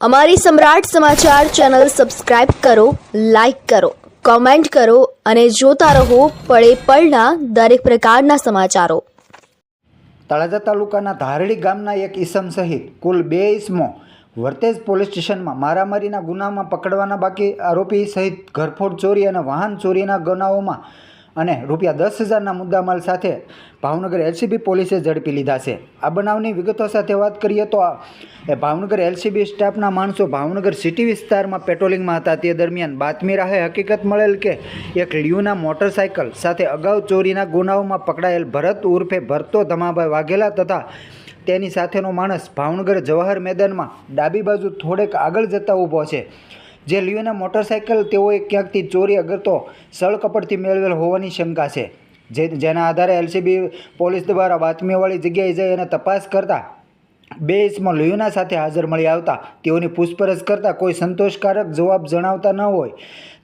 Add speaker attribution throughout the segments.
Speaker 1: અમારી Samrat Samachar channel subscribe કરો, like કરો, કોમેન્ટ કરો અને જોતા રહો પળે પળના દરેક પ્રકારના સમાચારો.
Speaker 2: તળાજા તાલુકાના ધારડી ગામના એક ઈસમ સહિત કુલ બે ઈસમો વર્તેજ પોલીસ સ્ટેશનમાં મારામારીના ગુનામાં પકડવાના બાકી આરોપી સહિત ઘરફોડ ચોરી અને વાહન ચોરીના ગુનાઓમાં અને રૂપિયા દસ હજારના મુદ્દામાલ સાથે ભાવનગર એલસીબી પોલીસે ઝડપી લીધા છે. આ બનાવની વિગતો સાથે વાત કરીએ તો એ ભાવનગર એલસીબી સ્ટાફના માણસો ભાવનગર સિટી વિસ્તારમાં પેટ્રોલિંગમાં હતા. તે દરમિયાન બાતમી રાહે હકીકત મળેલ કે એક લ્યુના મોટરસાયકલ સાથે અગાઉ ચોરીના ગુનાઓમાં પકડાયેલ ભરત ઉર્ફે ભરતો ધમાભાઈ વાઘેલા તથા તેની સાથેનો માણસ ભાવનગર જવાહર મેદાનમાં ડાબી બાજુ થોડેક આગળ જતા ઊભો છે. જે લિયોના મોટરસાયકલ તેઓએ ક્યાંકથી ચોરી અગર તો સળકપટથી મેળવેલ હોવાની શંકા છે. જે જેના આધારે એલસીબી પોલીસ દ્વારા બાતમીવાળી જગ્યાએ જઈ અને તપાસ કરતા બે ઇસમો લિયોના સાથે હાજર મળી આવતા તેઓની પૂછપરછ કરતાં કોઈ સંતોષકારક જવાબ જણાવતા ન હોય,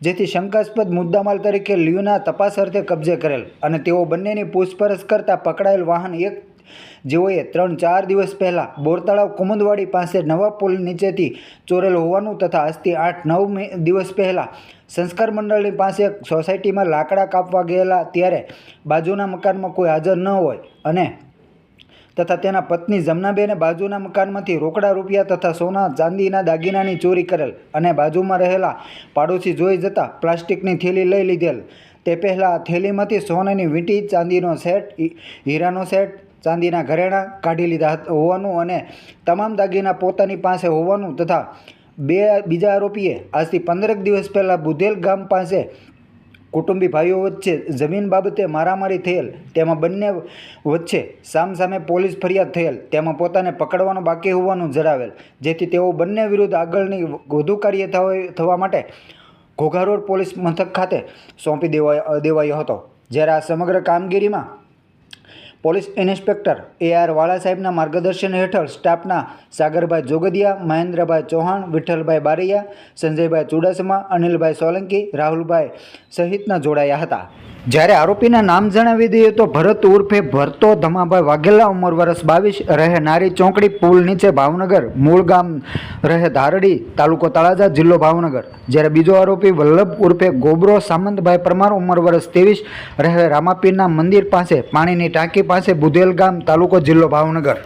Speaker 2: જેથી શંકાસ્પદ મુદ્દામાલ તરીકે લિયોના તપાસ અર્થે કબજે કરેલ અને તેઓ બંનેની પૂછપરછ કરતાં પકડાયેલ વાહન એક જેઓએ ત્રણ ચાર દિવસ પહેલાં બોરતળાવ કુમુદવાડી પાસે નવા પુલ નીચેથી ચોરેલ હોવાનું તથા આજથી આઠ નવ દિવસ પહેલાં સંસ્કાર મંડળની પાસે સોસાયટીમાં લાકડા કાપવા ગયેલા ત્યારે બાજુના મકાનમાં કોઈ હાજર ન હોય અને તથા તેના પત્ની જમનાબેને બાજુના મકાનમાંથી રોકડા રૂપિયા તથા સોના, ચાંદીના દાગીનાની ચોરી કરેલ અને બાજુમાં રહેલા પાડોશી જોઈ જતાં પ્લાસ્ટિકની થેલી લઈ લીધેલ. તે પહેલાં થેલીમાંથી સોનાની વીંટી, ચાંદીનો સેટ હીરાનો સેટ ચાંદીના ઘરેણાં કાઢી લીધા હોવાનું અને તમામ દાગીના પોતાની પાસે હોવાનું તથા બે બીજા આરોપીએ આજથી પંદરક દિવસ પહેલાં બુધેલ ગામ પાસે કુટુંબી ભાઈઓ વચ્ચે જમીન બાબતે મારામારી થયેલ, તેમાં બંને વચ્ચે સામસામે પોલીસ ફરિયાદ થયેલ, તેમાં પોતાને પકડવાનું બાકી હોવાનું જણાવેલ, જેથી તેઓ બંને વિરુદ્ધ આગળની વધુ કાર્ય થવા માટે ઘોઘારોડ પોલીસ મથક ખાતે સોંપી દેવાયો દેવાયો હતો. જ્યારે આ સમગ્ર કામગીરીમાં પોલીસ ઇન્સ્પેક્ટર એ આર વાળા સાહેબના માર્ગદર્શન હેઠળ સ્ટાફના સાગરભાઈ જોગદિયા, મહેન્દ્રભાઈ ચૌહાણ, વિઠ્ઠલભાઈ બારૈયા, સંજયભાઈ ચુડાસમા, અનિલભાઈ સોલંકી, રાહુલભાઈ સહિતના જોડાયા હતા. જ્યારે આરોપીના નામ જણાવી દઈએ તો ભરત ઉર્ફે ભરતો ધમાભાઈ વાઘેલા ઉંમર વર્ષ બાવીસ રહે નારી ચોકડી પુલ નીચે ભાવનગર, મૂળ ગામ રહે ધારડી, તાલુકો તળાજા, જિલ્લો ભાવનગર. જ્યારે બીજો આરોપી વલ્લભ ઉર્ફે ગોબરો સામંતભાઈ પરમાર ઉંમર વર્ષ ત્રેવીસ રહે રામાપીરના મંદિર પાસે, પાણીની ટાંકી પાસે બુધેલ ગામ તાલુકો જિલ્લો ભાવનગર.